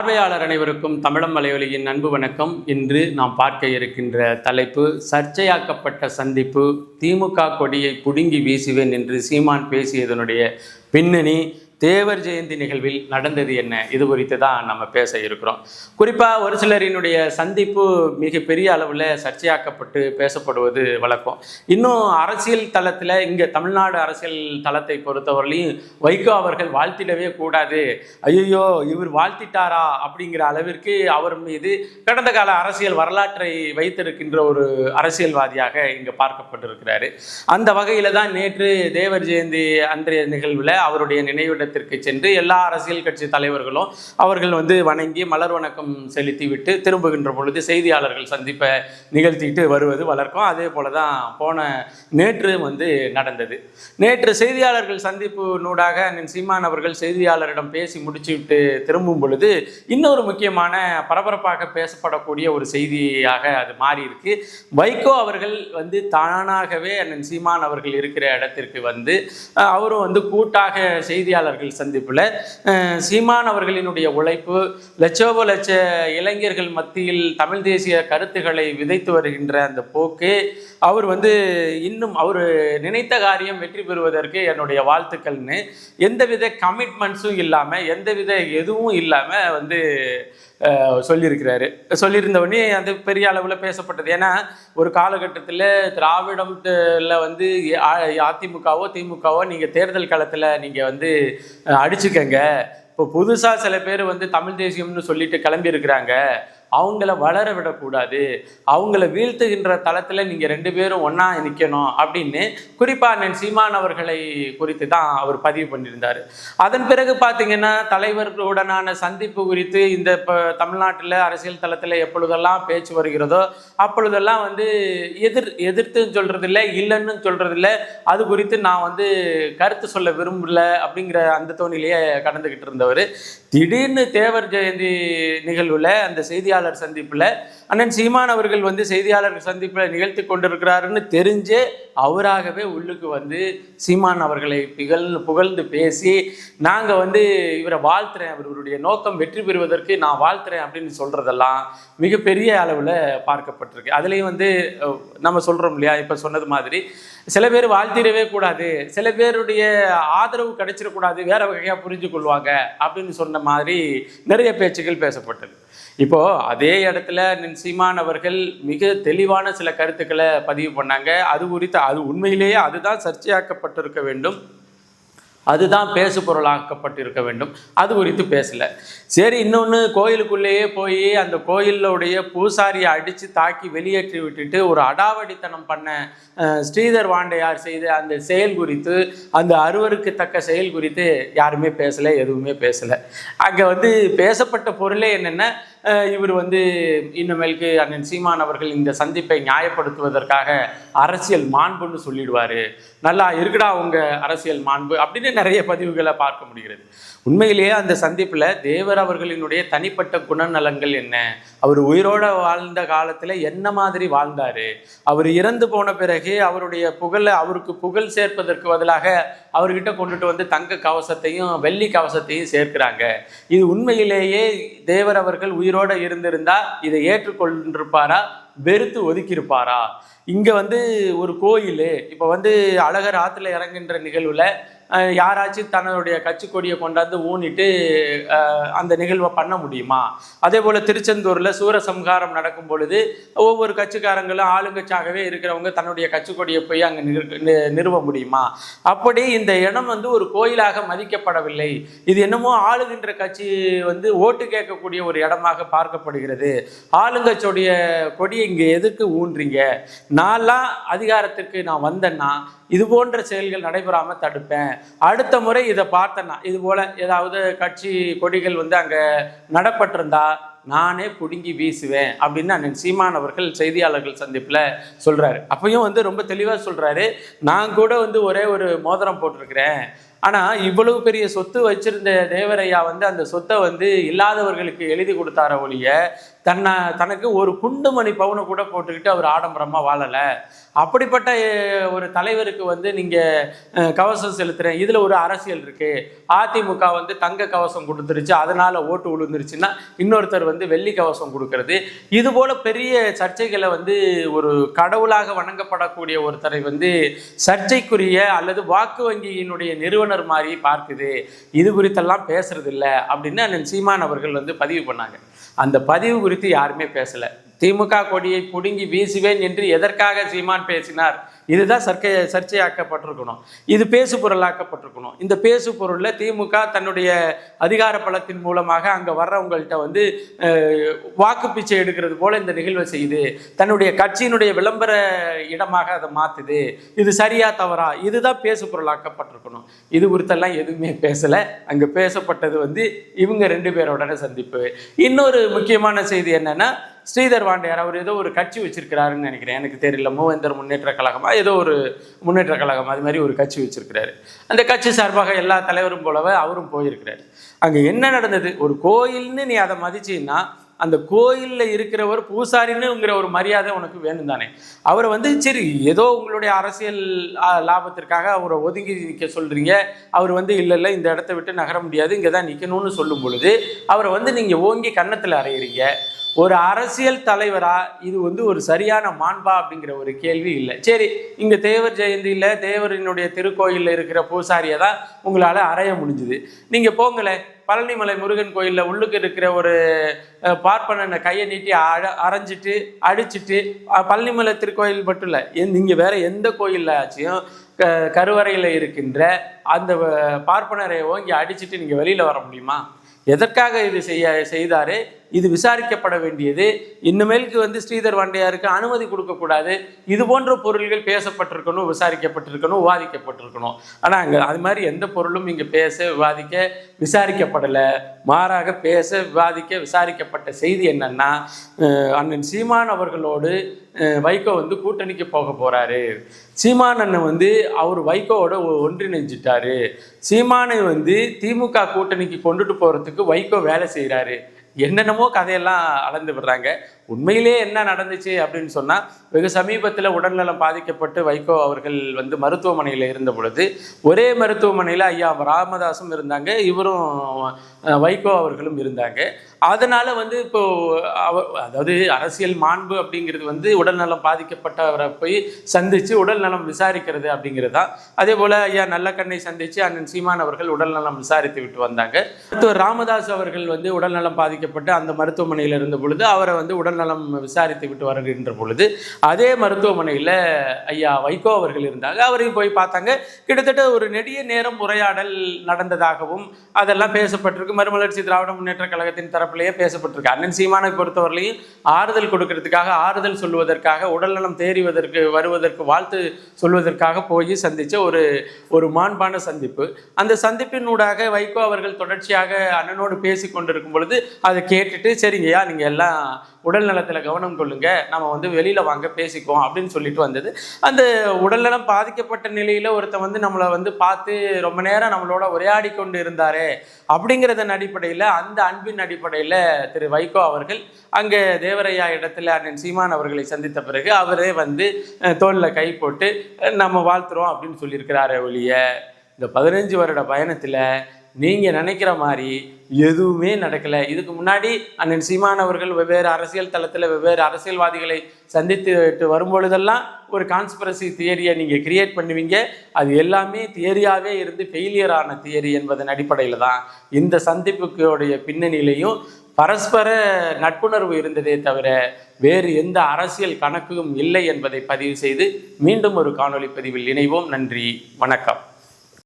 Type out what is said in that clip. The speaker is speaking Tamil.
பார்வையாளர் அனைவருக்கும் தமிழம் மலையொலியின் அன்பு வணக்கம். இன்று நாம் பார்க்க இருக்கின்ற தலைப்பு சர்ச்சையாக்கப்பட்ட சந்திப்பு திமுக கொடியை புடுங்கி வீசுவேன் என்று சீமான் பேசியதனுடைய பின்னணி தேவர் ஜெயந்தி நிகழ்வில் நடந்தது என்ன? இது குறித்து தான் நம்ம பேச இருக்கிறோம். குறிப்பாக ஒரு சிலரினுடைய சந்திப்பு மிகப்பெரிய அளவில் சர்ச்சையாக்கப்பட்டு பேசப்படுவது வழக்கம். இன்னும் அரசியல் தளத்தில் இங்கே தமிழ்நாடு அரசியல் தளத்தை பொறுத்தவரையிலையும் வைகோ அவர்கள் வாழ்த்திடவே கூடாது. ஐயோ இவர் வாழ்த்திட்டாரா? அப்படிங்கிற அளவிற்கு அவர் மீது கடந்த கால அரசியல் வரலாற்றை வைத்திருக்கின்ற ஒரு அரசியல்வாதியாக இங்கே பார்க்கப்பட்டிருக்கிறாரு. அந்த வகையில் தான் நேற்று தேவர் ஜெயந்தி அன்றைய நிகழ்வில் அவருடைய இடத்திற்கு சென்று எல்லா அரசியல் கட்சி தலைவர்களும் அவர்கள் வந்து வணங்கி மலர் வணக்கம் செலுத்தி விட்டு திரும்புகின்ற பொழுது செய்தியாளர்கள் சந்திப்பை நிகழ்த்திட்டு வருவது வளர்க்கும். அதே போல தான் போன நேற்று வந்து நடந்தது. நேற்று செய்தியாளர்கள் சந்திப்பு நூடாக சீமான் அவர்கள் செய்தியாளரிடம் பேசி முடிச்சுவிட்டு திரும்பும் பொழுது இன்னொரு முக்கியமான பரபரப்பாக பேசப்படக்கூடிய ஒரு செய்தியாக அது மாறி இருக்கு வைகோ அவர்கள் வந்து தானாகவே அண்ணன் சீமான் அவர்கள் இருக்கிற இடத்திற்கு வந்து அவரும் வந்து கூட்டாக செய்தியாளர்கள் சந்திப்பில் சீமான் அவர்களினுடைய உழைப்பு லட்சோப லட்ச இளைஞர்கள் மத்தியில் தமிழ் தேசிய கருத்துக்களை விதைத்து வருகின்ற அந்த போக்கு அவர் வந்து இன்னும் அவர் நினைத்த காரியம் வெற்றி பெறுவதற்கு என்னுடைய வாழ்த்துக்கள்னு எந்தவித கமிட்மெண்ட்ஸும் இல்லாமல் எந்தவித எதுவும் இல்லாமல் வந்து சொல்லியிருக்கிறாரு. சொல்லியிருந்தவொடனே அது பெரிய அளவில் பேசப்பட்டது. ஏன்னா ஒரு காலகட்டத்தில் திராவிடத்தில் வந்து அதிமுகவோ திமுகவோ நீங்கள் தேர்தல் காலத்தில் நீங்கள் வந்து அடிச்சுக்கங்க. இப்போ புதுசாக சில பேர் வந்து தமிழ் தேசியம்னு சொல்லிட்டு கிளம்பி இருக்கிறாங்க அவங்கள வளர விடக்கூடாது. அவங்கள வீழ்த்துகின்ற தளத்தில் நீங்கள் ரெண்டு பேரும் ஒன்றா நிற்கணும் அப்படின்னு குறிப்பாக அண்ணன் சீமான் அவர்களை குறித்து தான் அவர் பதிவு பண்ணியிருந்தார். அதன் பிறகு பார்த்தீங்கன்னா தலைவர்களுடனான சந்திப்பு குறித்து இந்த இப்போ தமிழ்நாட்டில் அரசியல் தளத்தில் எப்பொழுதெல்லாம் பேச்சு வருகிறதோ அப்பொழுதெல்லாம் வந்து எதிர் எதிர்த்துன்னு சொல்கிறதில்ல இல்லைன்னு சொல்கிறதில்ல அது குறித்து நான் வந்து கருத்து சொல்ல விரும்பல அப்படிங்கிற அந்த தோணிலேயே கடந்துக்கிட்டு இருந்தவர். திடீர்னு தேவர் ஜெயந்தி நிகழ்வில் அந்த செய்தியாளர் சந்திப்பில் அண்ணன் சீமான் அவர்கள் வந்து செய்தியாளர் சந்திப்பில் நிகழ்த்தி கொண்டிருக்கிறாருன்னு தெரிஞ்சே அவராகவே உள்ளுக்கு வந்து சீமான் அவர்களை புகழ் புகழ்ந்து பேசி நாங்கள் வந்து இவரை வாழ்த்துறேன் அவருடைய நோக்கம் வெற்றி பெறுவதற்கு நான் வாழ்த்துறேன் அப்படின்னு சொல்கிறதெல்லாம் மிகப்பெரிய அளவில் பார்க்கப்பட்டிருக்கு. அதுலேயும் வந்து நம்ம சொல்கிறோம் இல்லையா இப்போ சொன்னது மாதிரி சில பேர் வாழ்த்திடவே கூடாது சில பேருடைய ஆதரவு கிடைச்சிடக்கூடாது வேற வகையாக புரிஞ்சு கொள்வாங்க அப்படின்னு சொன்ன மாதிரி நிறைய பேச்சுகள் பேசப்பட்டது. இப்போ அதே இடத்துல நின் சீமான் அவர்கள் மிக தெளிவான சில கருத்துக்களை பதிவு பண்ணாங்க. அது குறித்து அது உண்மையிலேயே அதுதான் சர்ச்சையாக்கப்பட்டிருக்க வேண்டும். அதுதான் பேசு பொருளாக்கப்பட்டிருக்க வேண்டும். அது குறித்து பேசல. சரி இன்னொன்று கோயிலுக்குள்ளேயே போய் அந்த கோயிலுடைய பூசாரியை அடித்து தாக்கி வெளியேற்றி விட்டுட்டு ஒரு அடாவடித்தனம் பண்ண ஸ்ரீதர் வாண்டையார் செய்த அந்த செயல் குறித்து அந்த அறுவருக்கு தக்க செயல் குறித்து யாருமே பேசலை எதுவுமே பேசலை. அங்கே வந்து பேசப்பட்ட பொருளே என்னென்ன இவர் வந்து இனிமேலுக்கு அண்ணன் சீமான் அவர்கள் இந்த சந்திப்பை நியாயப்படுத்துவதற்காக அரசியல் மாண்புன்னு சொல்லிடுவாரு. நல்லா இருக்குடா உங்க அரசியல் மாண்பு அப்படின்னு நிறைய பதிவுகளை பார்க்க முடிகிறது. உண்மையிலேயே அந்த சந்திப்பில் தேவர் அவர்களினுடைய தனிப்பட்ட குணநலங்கள் என்ன? அவர் உயிரோட வாழ்ந்த காலத்தில் என்ன மாதிரி வாழ்ந்தார்? அவர் இறந்து போன பிறகு அவருடைய புகழை அவருக்கு புகழ் சேர்ப்பதற்கு பதிலாக அவர்கிட்ட கொண்டுட்டு வந்து தங்க கவசத்தையும் வெள்ளி கவசத்தையும் சேர்க்கிறாங்க. இது உண்மையிலேயே தேவர் அவர்கள் உயிரோட இருந்திருந்தா இதை ஏற்றுக்கொண்டிருப்பாரா? வெறுத்து ஒதுக்கியிருப்பாரா? இங்கே வந்து ஒரு கோயில் இப்போ வந்து அழகர் ஆற்றுல இறங்குகின்ற நிகழ்வில் யாராச்சும் தன்னுடைய கட்சி கொடியை கொண்டாந்து ஊனிட்டு அந்த நிகழ்வை பண்ண முடியுமா? அதே போல் திருச்செந்தூரில் சூரசம்ஹாரம் நடக்கும் பொழுது ஒவ்வொரு கட்சிக்காரங்களும் ஆளுங்கட்சியாகவே இருக்கிறவங்க தன்னுடைய கட்சி கொடியை போய் அங்கே நிறுவ முடியுமா? அப்படி இந்த இடம் வந்து ஒரு கோயிலாக மதிக்கப்படவில்லை. இது என்னமோ ஆளுகின்ற கட்சி வந்து ஓட்டு கேட்கக்கூடிய ஒரு இடமாக பார்க்கப்படுகிறது. ஆளுங்கட்சியுடைய கொடியை இங்கே எதுக்கு ஊன்றீங்க? நான்லாம் அதிகாரத்திற்கு நான் வந்தேன்னா இது போன்ற செயல்கள் நடைபெறாமல் தடுப்பேன். அடுத்த முறை இதை பார்த்தேன்னா இது போல் ஏதாவது கட்சி கொடிகள் வந்து அங்கே நடப்பட்டிருந்தா நானே பிடுங்கி வீசுவேன் அப்படின்னு அண்ணன் சீமான் அவர்கள் செய்தியாளர்கள் சந்திப்பில் சொல்கிறாரு அப்பயும் வந்து ரொம்ப தெளிவாக சொல்கிறாரு நான் கூட வந்து ஒரே ஒரு மோதிரம் போட்டிருக்கிறேன். ஆனால் இவ்வளவு பெரிய சொத்து வச்சிருந்த தேவரையா வந்து அந்த சொத்தை வந்து இல்லாதவர்களுக்கு எழுதி கொடுத்தார ஒழிய தன்னை தனக்கு ஒரு குண்டுமணி பவுனை கூட போட்டுக்கிட்டு அவர் ஆடம்பரமாக வாழலை. அப்படிப்பட்ட ஒரு தலைவருக்கு வந்து நீங்கள் கவசம் செலுத்துகிறேன் இதில் ஒரு அரசியல் இருக்குது அதிமுக வந்து தங்க கவசம் கொடுத்துருச்சு. அதனால் ஓட்டு விழுந்துருச்சுன்னா இன்னொருத்தர் வந்து வெள்ளி கவசம் கொடுக்கறது. இது போல் பெரிய சர்ச்சைகளை வந்து ஒரு கடவுளாக வணங்கப்படக்கூடிய ஒருத்தரை வந்து சர்ச்சைக்குரிய அல்லது வாக்கு வங்கியினுடைய நிறுவனம் நிறுவனர் மாதிரி பார்க்குது இது குறித்தெல்லாம் பேசுறது இல்ல அப்படின்னு அண்ணன் சீமான் அவர்கள் வந்து பதிவு பண்ணாங்க. அந்த பதிவு குறித்து யாருமே பேசல. திமுக கொடியை புடுங்கி வீசுவேன் என்று எதற்காக சீமான் பேசினார்? இதுதான் சர்க்கை சர்ச்சையாக்கப்பட்டிருக்கணும். இது பேசு பொருளாக்கப்பட்டிருக்கணும் இந்த பேசு பொருளில் திமுக தன்னுடைய அதிகார பலத்தின் மூலமாக அங்கே வர்றவங்கள்ட்ட வந்து வாக்கு பிச்சை எடுக்கிறது போல இந்த நிகழ்வை செய்யுது. தன்னுடைய கட்சியினுடைய விளம்பர இடமாக அதை மாற்றுது இது சரியா தவறா? இதுதான் பேசு பொருளாக்கப்பட்டிருக்கணும் இது குறித்தெல்லாம் எதுவுமே பேசலை. அங்கே பேசப்பட்டது வந்து இவங்க ரெண்டு பேரோட சந்திப்பு. இன்னொரு முக்கியமான செய்தி என்னன்னா ஸ்ரீதர் வாண்டியார் அவர் ஏதோ ஒரு கட்சி வச்சிருக்கிறாருன்னு நினைக்கிறேன். எனக்கு தெரியல. மூவேந்தர் முன்னேற்ற கழகமாக ஏதோ ஒரு முன்னேற்ற கழகம் அது மாதிரி ஒரு கட்சி வச்சிருக்கிறாரு. அந்த கட்சி சார்பாக எல்லா தலைவரும் போலவே அவரும் போயிருக்கிறாரு. அங்கே என்ன நடந்தது? ஒரு கோயில்னு நீ அதை மதிச்சின்னா அந்த கோயிலில் இருக்கிறவர் பூசாரின்னுங்கிற ஒரு மரியாதை உனக்கு வேணும் தானே அவரை வந்து சரி ஏதோ உங்களுடைய அரசியல் லாபத்திற்காக அவரை ஒதுங்கி நிற்க சொல்கிறீங்க அவர் வந்து இல்லை இல்லை இந்த இடத்த விட்டு நகர முடியாது. இங்கே தான் நிற்கணும்னு சொல்லும் பொழுது அவரை வந்து நீங்கள் ஓங்கி கன்னத்தில் அறையிறீங்க. ஒரு அரசியல் தலைவரா இது வந்து ஒரு சரியான மாண்பா அப்படிங்கிற ஒரு கேள்வி இல்லை. சரி இங்க தேவர் ஜெயந்தியில தேவரினுடைய திருக்கோயில்ல இருக்கிற பூசாரியை தான் உங்களால அறைய முடிஞ்சுது. நீங்க போங்களே பழனிமலை முருகன் கோயிலில் உள்ளுக்கு இருக்கிற ஒரு பார்ப்பனனை கையை நீட்டி அழ அரைஞ்சிட்டு அடிச்சிட்டு பழனிமலை திருக்கோயில் மட்டும் இல்லை நீங்கள் வேற எந்த கோயிலில் ஆச்சும் க கருவறையில் இருக்கின்ற அந்த பார்ப்பனரையோ பார்ப்பனரை ஓங்கி அடிச்சிட்டு வெளியில் வர முடியுமா? எதற்காக இது செய்ய செய்தாரு? இது விசாரிக்கப்பட வேண்டியது. இனிமேலுக்கு வந்து ஸ்ரீதர் வாண்டையாருக்கு அனுமதி கொடுக்கக்கூடாது. இது போன்ற பொருள்கள் பேசப்பட்டிருக்கணும் விசாரிக்கப்பட்டிருக்கணும் விவாதிக்கப்பட்டிருக்கணும். ஆனால் அங்கே அது மாதிரி எந்த பொருளும் இங்கே பேச விவாதிக்க விசாரிக்கப்படலை. மாறாக பேச விவாதிக்க விசாரிக்கப்பட்ட செய்தி என்னன்னா அண்ணன் சீமான் அவர்களோடு வைகோ வந்து கூட்டணிக்கு போக போகிறாரு சீமான் அண்ணன் வந்து அவர் வைகோவோட ஒ- ஒன்றிணைஞ்சிட்டாரு. சீமானை வந்து திமுக கூட்டணிக்கு கொண்டுட்டு போகிறதுக்கு வைகோ வேலை செய்கிறாரு என்னென்னமோ கதையெல்லாம் அளந்து விடுறாங்க. உண்மையிலே என்ன நடந்துச்சு அப்படின்னு சொன்னால் வெகு சமீபத்தில் உடல்நலம் பாதிக்கப்பட்டு வைகோ அவர்கள் வந்து மருத்துவமனையில் இருந்த பொழுது ஒரே மருத்துவமனையில் ஐயா ராமதாஸும் இருந்தாங்க இவரும் வைகோ அவர்களும் இருந்தாங்க. அதனால வந்து இப்போ அவ அதாவது அரசியல் மாண்பு அப்படிங்கிறது வந்து உடல்நலம் பாதிக்கப்பட்டவரை போய் சந்திச்சு உடல்நலம் விசாரிக்கிறது அப்படிங்கிறது தான். அதே போல ஐயா நல்லக்கண்ணை சந்திச்சு அண்ணன் சீமான் அவர்கள் உடல்நலம் விசாரித்து விட்டு வந்தாங்க. மருத்துவர் ராமதாஸ் அவர்கள் வந்து உடல்நலம் பாதிக்கப்பட்டு அந்த மருத்துவமனையில் இருந்த பொழுது அவரை வந்து உடல்நலம் விசாரித்து விட்டு வருகின்ற பொழுது அதே மருத்துவமனையில் ஐயா வைகோ அவர்கள் இருந்தாங்க. அவரையும் போய் பார்த்தாங்க. கிட்டத்தட்ட ஒரு நெடிய நேரம் உரையாடல் நடந்ததாகவும் அதெல்லாம் பேசப்பட்டிருக்கு. மறுமலர்ச்சி திராவிட முன்னேற்ற கழகத்தின் தரப்பிலேயே பேசப்பட்டிருக்கு. அண்ணன் சீமானை பொறுத்தவரையிலையும் ஆறுதல் கொடுக்கறதுக்காக ஆறுதல் சொல்வதற்காக உடல்நலம் தேறிவதற்கு வருவதற்கு வாழ்த்து சொல்வதற்காக போய் சந்தித்த ஒரு ஒரு மாண்பான சந்திப்பு. அந்த சந்திப்பினூடாக வைகோ அவர்கள் தொடர்ச்சியாக அண்ணனோடு பேசி கொண்டிருக்கும் பொழுது அதை கேட்டுட்டு சரிங்கய்யா நீங்கள் எல்லாம் உடல் நலத்தில் கவனம் கொள்ளுங்க. நம்ம வந்து வெளியில் வாங்க பேசிக்குவோம் அப்படின்னு சொல்லிட்டு வந்தது. அந்த உடல்நலம் பாதிக்கப்பட்ட நிலையில் ஒருத்தன் வந்து நம்மளை வந்து பார்த்து ரொம்ப நேரம் நம்மளோட உரையாடி கொண்டு இருந்தாரே அப்படிங்கிறதன் அடிப்படையில் அந்த அன்பின் அடிப்படையில் திரு வைகோ அவர்கள் அங்கே தேவரையா இடத்துல அண்ணன் சீமான் அவர்களை சந்தித்த பிறகு அவரே வந்து தோளில் கை போட்டு நம்ம வாழ்த்துறோம் அப்படின்னு சொல்லியிருக்கிறாரே ஒழிய இந்த பதினஞ்சு வருட பயணத்தில் நீங்கள் நினைக்கிற மாதிரி எதுவுமே நடக்கலை. இதுக்கு முன்னாடி அண்ணன் சீமான் அவர்கள் வெவ்வேறு அரசியல் தளத்தில் வெவ்வேறு அரசியல்வாதிகளை சந்தித்து வரும்பொழுதெல்லாம் ஒரு கான்ஸ்பிரசி தியரியை நீங்கள் கிரியேட் பண்ணுவீங்க. அது எல்லாமே தியரியாகவே இருந்து ஃபெயிலியரான தியரி என்பதன் அடிப்படையில் தான் இந்த சந்திப்புக்குடைய பின்னணியிலையும் பரஸ்பர நட்புணர்வு இருந்ததே தவிர வேறு எந்த அரசியல் கணக்கும் இல்லை என்பதை பதிவு செய்து மீண்டும் ஒரு காணொளி பதிவில் இணைவோம். நன்றி. வணக்கம்.